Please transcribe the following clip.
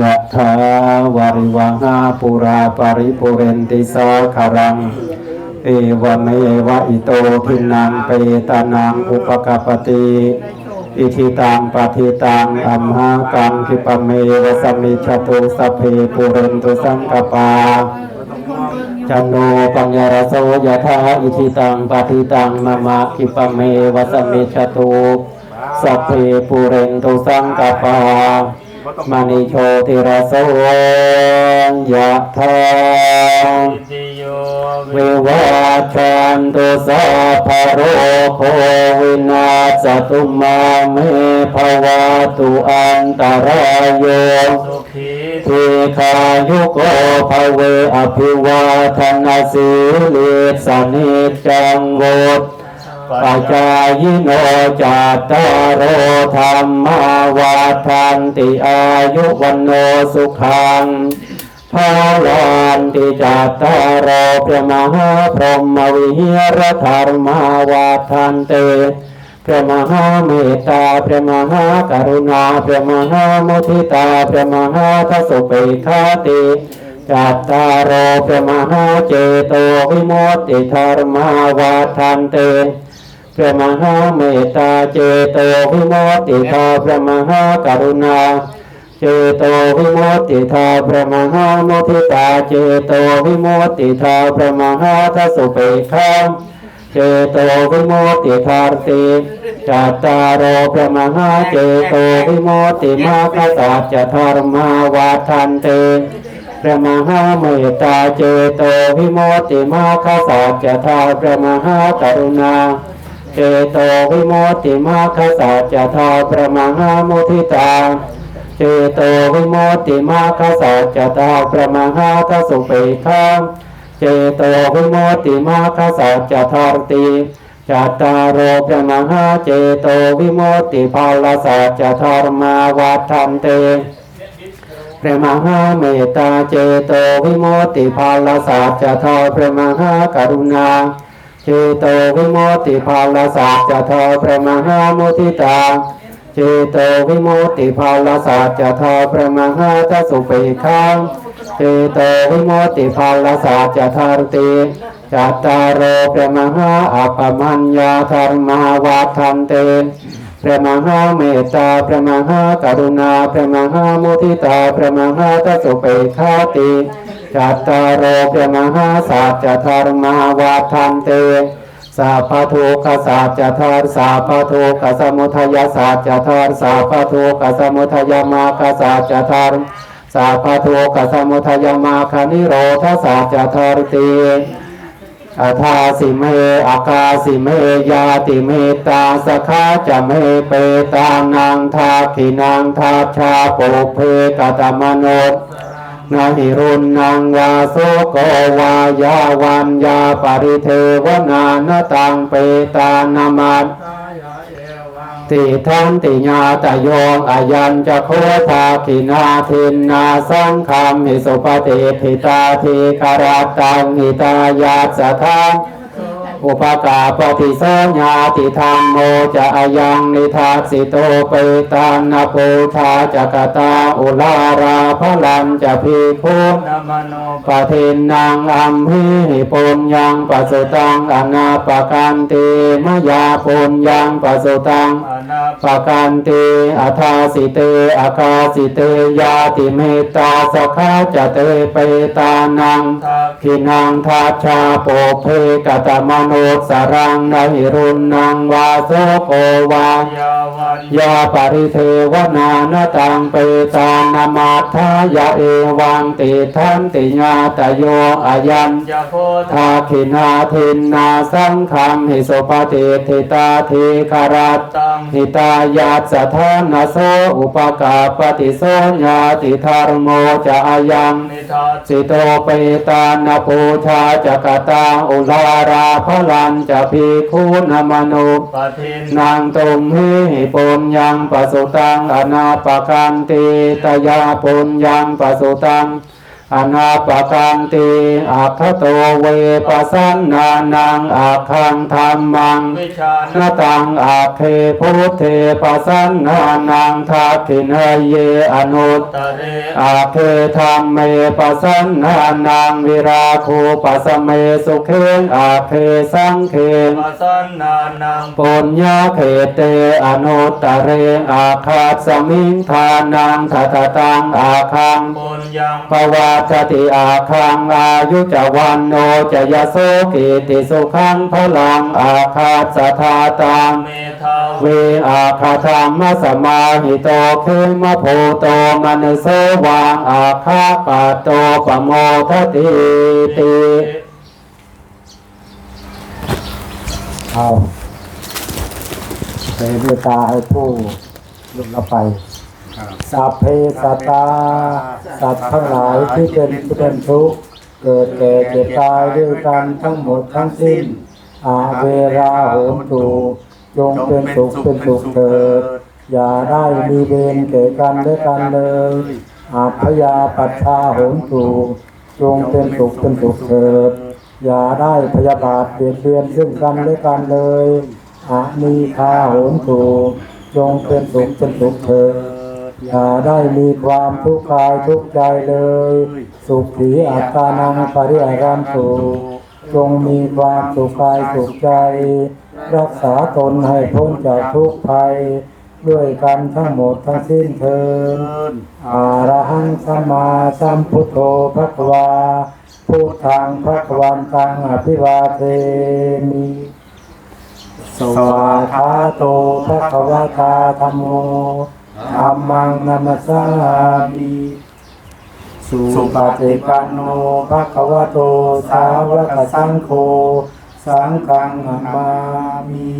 ยะถาวาริวหาปุราปริปุเรนติสาคารัง เอวเมวะอิโตทินังเปตานังอุปกปปติอิทิตังปฏิตังอัมหากังคิปเมวสมิชตุสเพปุเรนตุสังกปาจันโนปัญญารโสยะธาอิทิตังปฏิตังมะมะคิปเมวสมิชตุ สัพเพปุเรนตุสังกปามณิโชติระโสยะธาติโยวิวัชชันตุสัพพะโรโควินาศตุมาเมภวะตุอันตรายโยสุขีทีขายุโกภเวอภิวาทนาสีลิสนิจจังโวต ปัจจายโนจัตตารโอธรรมาวาทันติอายุวันโนสุขังภาลันติจัตตารโอพระมหาพรหมวิหารธรรมาวาทันเตพระมหาเมตตาพระมหากรุณาพระมหามุทิตาพระมหาทสุเปคาติจัตตารโอพระมหาเจโตวิโมตติธรรมาวาทันเต พระมหาเมตตาเจโตวิโมติธาพระมหากรุณา เจโตวิโมติธาพระมหามุทิตาเจโตวิโมติธาพระมหาทสุเปคาเจโตวิโมติธารติจัตตารโอพระมหาเจโตวิโมติมาคสัจธรรมาวาทันเตพระมหาเมตตาเจโตวิโมติมาคสัจจธาพระมหากรุณา เจโตวิโมติมาคสัจจธาพระมหามุทิตาเจโตวิโมติมาคสัจจธาพระมหาทสุเปคาเจโตวิโมติมาคสัจจทารติจัตตารโอพระมหาเจโตวิโมติภาลสัจจธรรมาวัฏันเตพระมหาเมตตาเจโตวิโมติภาลสัจจทาพระมหากรุณา เจโตวิโมตติภาลสัจจทาพระมหามุทิตาเจโตวิโมตติภาลสัจจทาพระมหาทสุเปคาเจโตวิโมตติภาลสัจจทารติจัตตารโอพระมหาอัปมัญญาธรรมาวาทันเตพระมหาเมตตาพระมหากรุณาพระมหามุทิตาพระมหาทสุเปคาติ จัตตารโอพระมหาสัจธรรมาวาทันเตสัพพทุกขสัจจทารสัพพทุกขสมุทัยสัจจทารสัพพทุกขสมุทัยมากสัจจทารสัพพทุกขสมุทัยมาคนิโรธสัจจทารติอาทาสิเมอากาสิเมยาติเมตาสคาจะเมเปตานังทาขินังทาชาปุเพกตมโน นาหิรุนนังวาโสโกวายาวันยาปริเทวนานตังเปตานามัตติทันติญาตโยงอายันจะโคภาคินาทินนาสังคามิสุปฏิพิตาทิคาราตังหิตายาสทาน อุปกาปฏิสัญญาติธรรมโมจะอายังนิทัสสิโตเปตานาปูชาจักตาอุลาราพลันจะพีคุณนามโนปะเทนนางอัมหิปุญญังปัสสุตังอนาปกันติมยาปุญญังปัสสุตังอนาปกันติอัทาสิเตอากาสิเตยาติเมตตาสกขาจะเตเปตานังทาพินังทัชชาโปเพกตมโนสรังนหิรุณนังวาโสโกวายาวันยาปริเทวนานาตังเปตานามาทายาเอวังติทันติญาตโยอายัญจะโคทาคินาทินนาสังขังหิสุปฏิทิตาทีคารัตตังหิตายาสถานาโสอุปกาปฏิโสญาติธารโมจะอายังนิทัสสิโตเปตานาปูชาจักตาอุลาราพลันจะพีคูณมนุปทินนางตุมหิปุญญังปสุตังอนาปกันติตยาปุญญังปสุตัง อนาปกันติอัคคโตเวปัสสันนานังอัคคังธรรมังวิชานนตังอาเคพุทเทปัสสันนานังทักขินเยอนุตตะเรอาเคธรรมเมปัสสันนานังวิราคูปัสเมสุเขงอาเคสังเขงปัสสันนานังปุญญาเขเตอนุตตะเรงอาคาสมิงทานังทัตตังอาคังบุญยังภวาจติอาคังอายุจวันโนจะยโสกิติสุขังพลังอาคาสทาตังเมทาเวอาคาธรรมสมาหิโตคืมโพโตมนุโสวางอาคาปะโตปะโมทติติเอาเปเมตตาให้ผู้ลุกละไป สัพเพสัตตา สัตว์ทั้งหลายที่เป็นผู้เป็นทุกข์เกิดแก่เจ็บตายด้วยกันทั้งหมดทั้งสิ้น อาเวราโหมตูจงเป็นสุขเป็นสุขเถิด อย่าได้มีเวรแก่กันและกันเลยอาพยาปัชชาโหมตูจงเป็นสุขเป็นสุขเถิด อย่าได้พยาบาทเบียดเบียนซึ่งกันและกันเลยอามีคาโหมตูจงเป็นสุขเป็นสุขเถิด อย่าได้มีความทุกข์กายทุกใจเลย สุขีอัตานังปริอารันตุจงมีความสุขกายสุขใจ รักษาตนให้พ้นจากทุกข์ภัย ด้วยกันทั้งหมดทั้งสิ้นเทินอาระหังสัมมาสัมพุทโธภะคะวาพุทธังภะคะวันตังอภิวาเทมิสวาคาโตภะคะวตาธัมโม ธัมมังนัมสามิสุปฏิปันโนภะคะวะโต สาวกสังโฆ สังฆังนามามี